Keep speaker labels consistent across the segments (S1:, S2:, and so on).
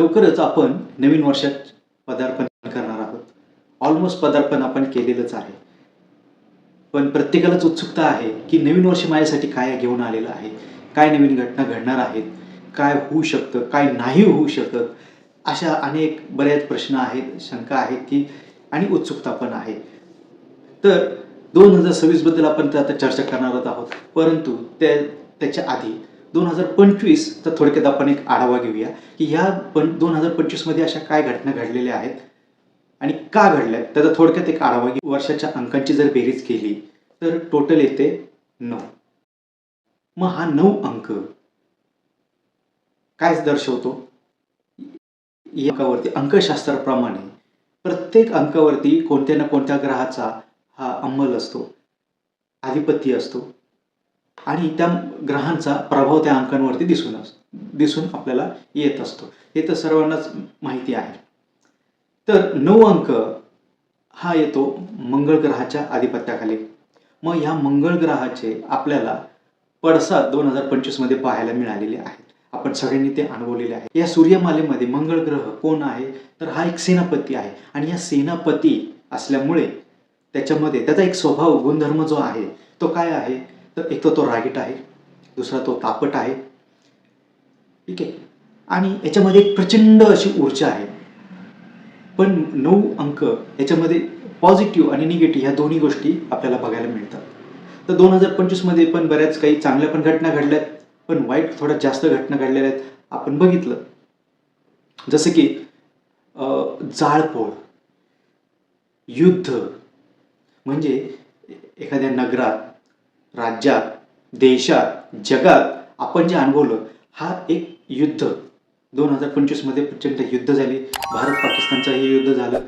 S1: लवकरच आपण नवीन वर्षात पदार्पण करणार आहोत. ऑलमोस्ट पदार्पण आपण केलेलंच आहे. पण प्रत्येकालाच उत्सुकता आहे की नवीन वर्ष माझ्यासाठी काय घेऊन आलेलं आहे काय नवीन घटना घडणार आहेत काय होऊ शकतं काय नाही होऊ शकत अशा अनेक बऱ्याच प्रश्न आहेत शंका आहेत की आणि उत्सुकता पण आहे. तर दोन हजार सव्वीसबद्दल आपण तर आता चर्चा करणार आहोत. परंतु त्या त्याच्या आधी दोन हजार पंचवीस तर थोडक्यात आपण एक आढावा घेऊया की ह्या पण दोन हजार पंचवीसमध्ये अशा काय घटना घडलेल्या आहेत आणि का घडल्या त्याचा थोडक्यात एक आढावा घेऊ. वर्षाच्या अंकांची जर बेरीज केली तर टोटल येते नऊ. मग हा नऊ अंक काय दर्शवतो? या अंकावरती अंकशास्त्राप्रमाणे प्रत्येक अंकावरती कोणत्या ना कोणत्या ग्रहाचा हा अंमल असतो आधिपत्य असतो. आणि त्या ग्रहांचा प्रभाव त्या अंकांवरती दिसून अस दिसून आपल्याला येत असतो. हे तर सर्वांनाच माहिती आहे. तर नऊ अंक हा येतो मंगळ ग्रहाच्या आधिपत्याखाली. मग ह्या मंगळ ग्रहाचे आपल्याला पडसाद दोन हजार पंचवीसमध्ये पाहायला मिळालेले आहेत. आपण सगळ्यांनी ते अनुभवलेले आहे या सूर्यमालेमध्ये मंगळ ग्रह कोण आहे? तर हा एक सेनापती आहे. आणि या सेनापती असल्यामुळे त्याच्यामध्ये त्याचा एक स्वभाव गुणधर्म जो आहे तो काय आहे? तर एक तर तो रागीट आहे दुसरा तो तापट आहे. ठीक आहे? आणि याच्यामध्ये एक प्रचंड अशी ऊर्जा आहे. पण नऊ अंक याच्यामध्ये पॉझिटिव्ह आणि निगेटिव्ह ह्या दोन्ही गोष्टी आपल्याला बघायला मिळतात. तर दोन हजार पंचवीसमध्ये पण बऱ्याच काही चांगल्या पण घटना घडल्यात पण वाईट थोड्या जास्त घटना घडलेल्या आहेत. आपण बघितलं. जसं की जाळपोळ युद्ध म्हणजे एखाद्या नगरात राज्यात देशात जगात आपण जे अनुभवलं हा एक युद्ध. दोन हजार पंचवीसमध्ये प्रचंड युद्ध झाले. भारत पाकिस्तानचं हे युद्ध झालं.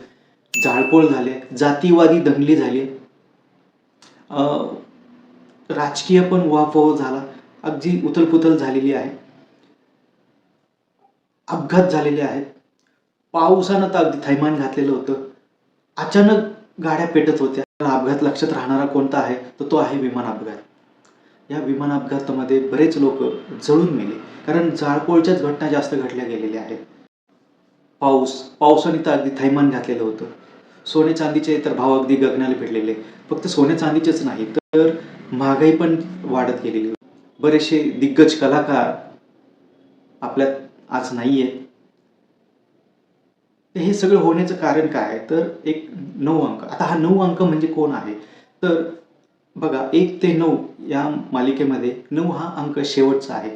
S1: जाळपोळ झाले जातीवादी दंगली झाली. अं, राजकीय पण वाफव झाला. अगदी उथलपुथल झालेली आहे. अपघात झालेले आहेत. पावसानं तर अगदी थैमान घातलेलं होतं. अचानक गाड्या पेटत होत्या. अपघात लक्षात राहणारा कोणता आहे? तर तो आहे विमान अपघात. या विमान अपघातामध्ये बरेच लोक जळून मेले कारण जाळपोळच्याच घटना जास्त घडल्या गेलेल्या आहेत. पाऊस पावसाने तर अगदी थैमान घातलेलं होतं. सोने चांदीचे तर भाव अगदी गगनाला भिडलेले फक्त सोने चांदीचेच नाही तर महागाई पण वाढत गेलेली. बरेचसे दिग्गज कलाकार आपल्यात आज नाही आहेत तर हे सगळं होण्याचं कारण काय आहे? तर एक नऊ अंक. आता हा नऊ अंक म्हणजे कोण आहे? तर बघा एक ते नऊ या मालिकेमध्ये नऊ हा अंक शेवटचा आहे.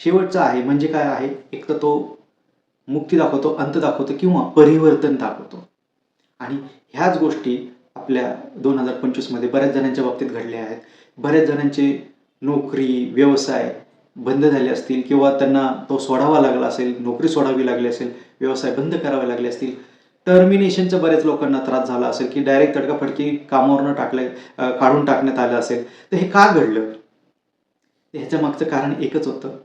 S1: शेवटचा आहे म्हणजे काय आहे? एक तर तो मुक्ती दाखवतो अंत दाखवतो किंवा परिवर्तन दाखवतो. आणि ह्याच गोष्टी आपल्या दोन हजार पंचवीसमध्ये बऱ्याच जणांच्या बाबतीत घडल्या आहेत. बऱ्याच जणांचे नोकरी व्यवसाय बंद झाले असतील किंवा त्यांना तो सोडावा लागला असेल नोकरी सोडावी लागली असेल व्यवसाय बंद करावे लागले असतील. टर्मिनेशनचा बऱ्याच लोकांना त्रास झाला असेल की डायरेक्ट तडकाफडकी कामावरनं टाकले काढून टाकण्यात आलं असेल. तर हे का घडलं? ह्याच्या मागचं कारण एकच होतं.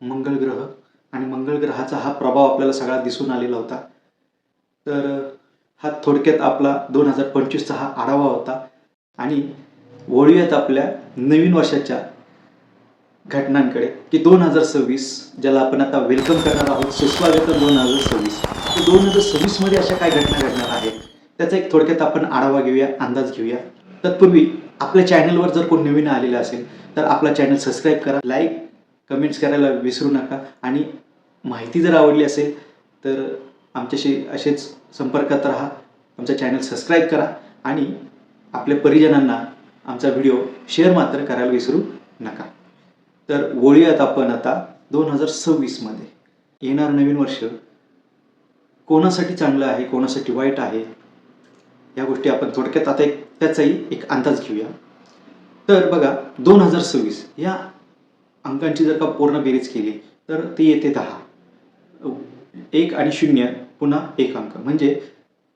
S1: मंगळ ग्रह आणि मंगळ ग्रहाचा हा प्रभाव आपल्याला सगळा दिसून आलेला होता. तर हा थोडक्यात आपला दोन हजार पंचवीसचा हा आढावा होता. आणि वळूयात आपल्या नवीन वर्षाच्या घटनांकडे की दोन हजार सव्वीस ज्याला आपण आता वेलकम करणार आहोत सुस्वागत दोन हजार सव्वीस. दोन हजार सव्वीसमध्ये अशा काय घटना घडणार आहेत? त्याचा एक थोडक्यात आपण आढावा घेऊया अंदाज घेऊया. तत्पूर्वी आपल्या चॅनलवर जर कोण नवीन आलेलं असेल तर आपला चॅनल सबस्क्राईब करा लाईक कमेंट्स करायला विसरू नका. आणि माहिती जर आवडली असेल तर आमच्याशी असेच संपर्कात राहा. आमचा चॅनल सबस्क्राईब करा. आणि आपल्या परिजनांना आमचा व्हिडिओ शेअर मात्र करायला विसरू नका. तर वळूयात आपण आता दोन हजार सव्वीसमध्ये येणार नवीन वर्ष. कोणासाठी चांगलं आहे कोणासाठी वाईट आहे या गोष्टी आपण थोडक्यात आता एक त्याचाही एक अंदाज घेऊया. तर बघा दोन हजार सव्वीस या अंकांची जर का पूर्ण बेरीज केली तर ती येते दहा. एक आणि शून्य पुन्हा एक अंक. म्हणजे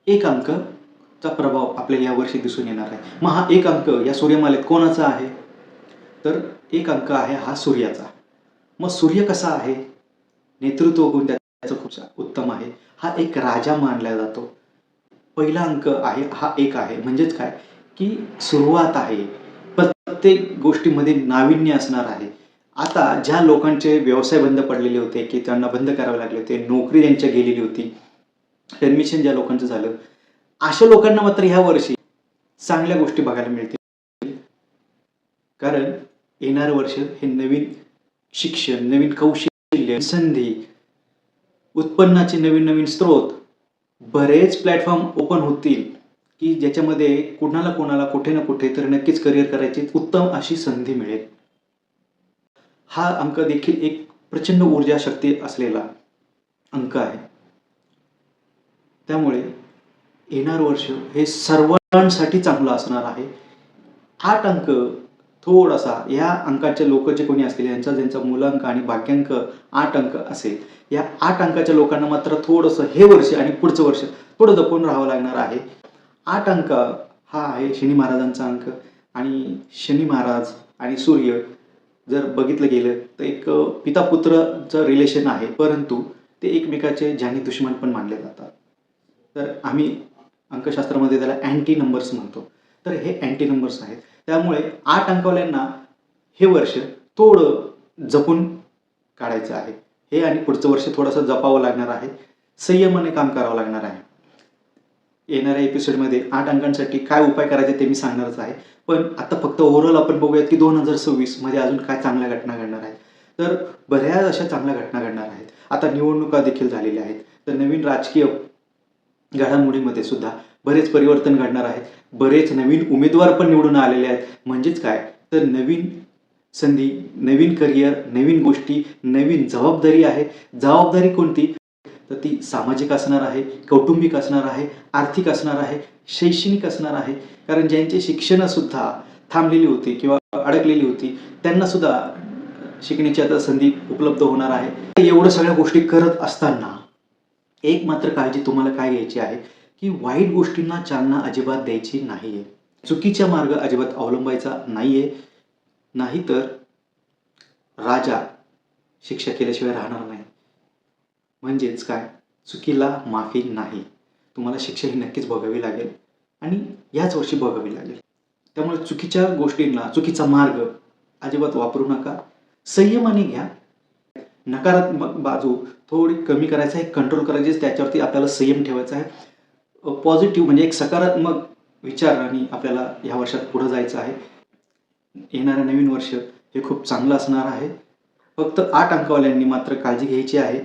S1: एक अंकचा प्रभाव आपल्याला यावर्षी दिसून येणार आहे. मग हा एक अंक या सूर्यमालेत कोणाचा आहे? तर एक अंक आहे हा सूर्याचा. मग सूर्य कसा आहे? नेतृत्व गुण त्याचं खूप उत्तम आहे. हा एक राजा मानला जातो. पहिला अंक आहे हा एक आहे. म्हणजेच काय? की सुरुवात आहे. प्रत्येक गोष्टीमध्ये नाविन्य असणार आहे. आता ज्या लोकांचे व्यवसाय बंद पडलेले होते की त्यांना बंद करावे लागले होते नोकरी त्यांच्या गेलेली होती ॲडमिशन ज्या लोकांचं झालं अशा लोकांना मात्र ह्या वर्षी चांगल्या गोष्टी बघायला मिळतील. कारण येणारं वर्ष हे नवीन शिक्षण नवीन कौशल्य संधी उत्पन्नाचे नवीन नवीन स्रोत बरेच प्लॅटफॉर्म ओपन होतील की ज्याच्यामध्ये कुणाला कोणाला कुठे ना कुठे तर नक्कीच करिअर करायची उत्तम अशी संधी मिळेल. हा अंक देखील एक प्रचंड ऊर्जा शक्ती असलेला अंक आहे. त्यामुळे येणार वर्ष हे सर्वांसाठी चांगलं असणार आहे. आठ अंक थोडासा या अंकाचे लोक जे कोणी असतील यांचा ज्यांचा मूलांक आणि भाग्यांक आठ अंक असेल. या आठ अंकाच्या लोकांना मात्र थोडंसं हे वर्ष आणि पुढचं वर्ष थोडं जपून राहावं लागणार आहे. आठ अंक हा आहे शनी महाराजांचा अंक आणि शनी महाराज आणि सूर्य जर बघितलं गेलं तर एक पिता पुत्रचं रिलेशन आहे. परंतु ते एकमेकाचे जानी दुश्मन पण मानले जातात. तर आम्ही अंकशास्त्रामध्ये त्याला अँटी नंबर्स म्हणतो. तर हे अँटी नंबर्स आहेत. त्यामुळे आठ अंकवाल्यांना हे वर्ष थोडं जपून काढायचं आहे. हे आणि पुढचं वर्ष थोडंसं जपावं लागणार आहे. संयमाने काम करावं लागणार आहे. येणाऱ्या एपिसोडमध्ये आठ अंकांसाठी काय उपाय करायचे ते मी सांगणारच आहे. पण आता फक्त ओव्हरऑल आपण बघूयात की दोन हजार सव्वीसमध्ये अजून काय चांगल्या घटना घडणार आहेत. तर बऱ्याच अशा चांगल्या घटना घडणार आहेत. आता निवडणुका देखील झालेल्या आहेत. तर नवीन राजकीय घडामोडीमध्ये सुद्धा बरेच परिवर्तन घडणार आहेत. बरेच नवीन उमेदवार पण निवडून आलेले आहेत. म्हणजेच काय? तर नवीन संधी नवीन करिअर नवीन गोष्टी नवीन जबाबदारी आहे. जबाबदारी कोणती? तर ती सामाजिक असणार आहे कौटुंबिक असणार आहे आर्थिक असणार आहे शैक्षणिक असणार आहे. कारण ज्यांचे शिक्षणसुद्धा थांबलेली होती किंवा अडकलेली होती त्यांना सुद्धा शिकण्याची आता संधी उपलब्ध होणार आहे. एवढं सगळ्या गोष्टी करत असताना एक मात्र काळजी तुम्हाला काय घ्यायची आहे? की वाईट गोष्टींना चालना अजिबात द्यायची नाही आहे चुकीचा मार्ग अजिबात अवलंबायचा नाही आहे नाहीतर राजा शिक्षा केल्याशिवाय राहणार नाही. म्हणजेच काय? चुकीला माफी नाही. तुम्हाला शिक्षा ही नक्कीच भोगावी लागेल आणि याच वर्षी भोगावी लागेल. त्यामुळे चुकीच्या गोष्टींना चुकीचा मार्ग अजिबात वापरू नका. संयमाने घ्या. नकारात्मक बाजू थोडी कमी करायचं आहे कंट्रोल करायची त्याच्यावरती आपल्याला संयम ठेवायचा आहे. पॉझिटिव्ह म्हणजे एक सकारात्मक विचाराने आपल्याला ह्या वर्षात पुढं जायचं आहे. येणारं नवीन वर्ष हे खूप चांगलं असणार आहे. फक्त आठ अंकवाल्यांनी मात्र काळजी घ्यायची आहे.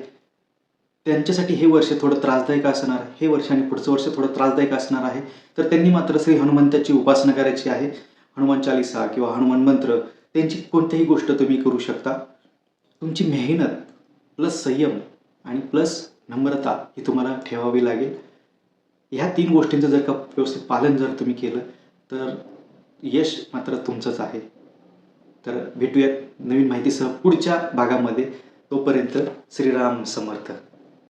S1: त्यांच्यासाठी हे वर्ष थोडं त्रासदायक असणार हे वर्ष आणि पुढचं वर्ष थोडं त्रासदायक असणार आहे. तर त्यांनी मात्र श्री हनुमंताची उपासना करायची आहे. हनुमान चालिसा किंवा हनुमान मंत्र त्यांची कोणतीही गोष्ट तुम्ही करू शकता. तुमची मेहनत प्लस संयम आणि प्लस नम्रता ही तुम्हाला ठेवावी लागेल. ह्या तीन गोष्टींचं जर का व्यवस्थित पालन जर तुम्ही केलं तर यश मात्र तुमचंच आहे. तर भेटूयात नवीन माहितीसह पुढच्या भागामध्ये. तोपर्यंत श्रीराम समर्थ.